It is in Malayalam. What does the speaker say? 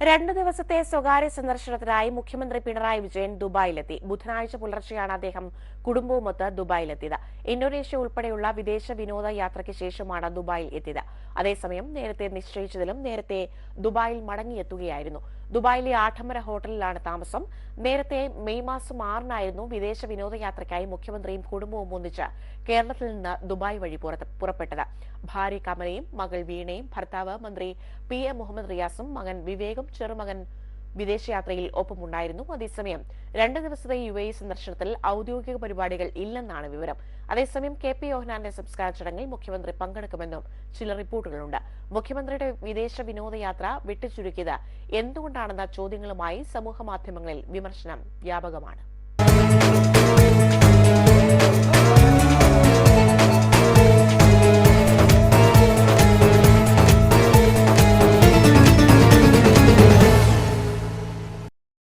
രണ്ട് ദിവസത്തെ സ്വകാര്യ സന്ദർശനത്തിനായി മുഖ്യമന്ത്രി പിണറായി വിജയൻ ദുബായിലെത്തി. ബുധനാഴ്ച പുലർച്ചെയാണ് അദ്ദേഹം കുടുംബവുമൊത്ത് ദുബായിലെത്തിയത്. ഇന്തോനേഷ്യ ഉൾപ്പെടെയുള്ള വിദേശ വിനോദ യാത്രയ്ക്ക് ശേഷമാണ് ദുബായിൽ എത്തിയത്. അതേസമയം നേരത്തെ നിശ്ചയിച്ചതിലും നേരത്തെ ദുബായിൽ മടങ്ങിയെത്തുകയായിരുന്നു. ദുബായിലെ ആഠമര ഹോട്ടലിലാണ് താമസം. നേരത്തെ മെയ് മാസം ആറിനായിരുന്നു വിദേശ വിനോദയാത്രയ്ക്കായി മുഖ്യമന്ത്രിയും കുടുംബവും ഒന്നിച്ച് കേരളത്തിൽ നിന്ന് ദുബായ് വഴി പുറപ്പെട്ടത്. ഭാര്യ കമലയും മകൾ വീണയും ഭർത്താവ് മന്ത്രി പി എ മുഹമ്മദ് റിയാസും മകൻ വിവേകും ചെറുമകൻ വിദേശയാത്രയിൽ ഒപ്പമുണ്ടായിരുന്നു. അതേസമയം രണ്ടു ദിവസത്തെ യു എ സന്ദർശനത്തിൽ ഔദ്യോഗിക പരിപാടികൾ ഇല്ലെന്നാണ് വിവരം. അതേസമയം കെ പി യോഹനാന്റെ സംസ്കാര ചടങ്ങിൽ മുഖ്യമന്ത്രി പങ്കെടുക്കുമെന്നും ചില റിപ്പോർട്ടുകളുണ്ട്. മുഖ്യമന്ത്രിയുടെ വിദേശ വിനോദയാത്ര വെട്ടിച്ചുരുക്കിയത് എന്തുകൊണ്ടാണെന്ന ചോദ്യങ്ങളുമായി സമൂഹ മാധ്യമങ്ങളിൽ വിമർശനം വ്യാപകമാണ്.